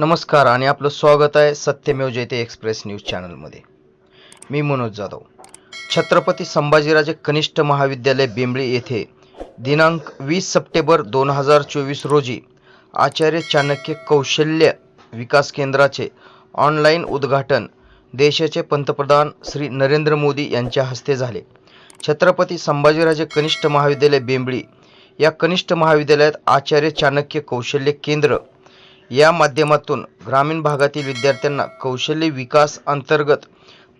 नमस्कार आणि आपलं स्वागत आहे सत्यमेव जयते एक्सप्रेस न्यूज चॅनलमध्ये. मी मनोज जाधव. छत्रपती संभाजीराजे कनिष्ठ महाविद्यालय बेंबळी येथे दिनांक वीस सप्टेंबर दोन हजार चोवीस रोजी आचार्य चाणक्य कौशल्य विकास केंद्राचे ऑनलाईन उद्घाटन देशाचे पंतप्रधान श्री नरेंद्र मोदी यांच्या हस्ते झाले. छत्रपती संभाजीराजे कनिष्ठ महाविद्यालय बेंबळी या कनिष्ठ महाविद्यालयात आचार्य चाणक्य कौशल्य केंद्र या माध्यमातून ग्रामीण भागातील विद्यार्थ्यांना कौशल्य विकास अंतर्गत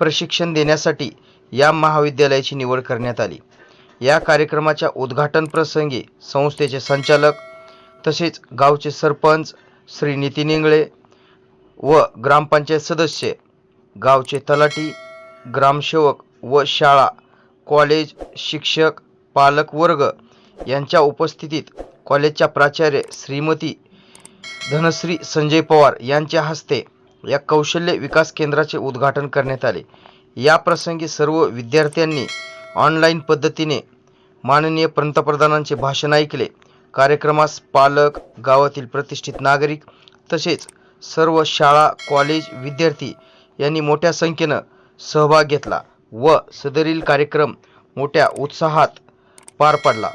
प्रशिक्षण देण्यासाठी या महाविद्यालयाची निवड करण्यात आली. या कार्यक्रमाच्या उद्घाटन प्रसंगी संस्थेचे संचालक तसेच गावचे सरपंच श्री नितीन इंगळे व ग्रामपंचायत सदस्य गावचे तलाठी ग्रामसेवक व शाळा कॉलेज शिक्षक पालक वर्ग यांच्या उपस्थितीत कॉलेजच्या प्राचार्य श्रीमती धनश्री संजय पवार यांच्या हस्ते या कौशल्य विकास केंद्राचे उद्घाटन करण्यात आले. या प्रसंगी सर्व विद्यार्थ्यांनी ऑनलाईन पद्धतीने माननीय पंतप्रधानांचे भाषण ऐकले. कार्यक्रमास पालक गावातील प्रतिष्ठित नागरिक तसेच सर्व शाळा कॉलेज विद्यार्थी यांनी मोठ्या संख्येनं सहभाग घेतला व सदरील कार्यक्रम मोठ्या उत्साहात पार पडला.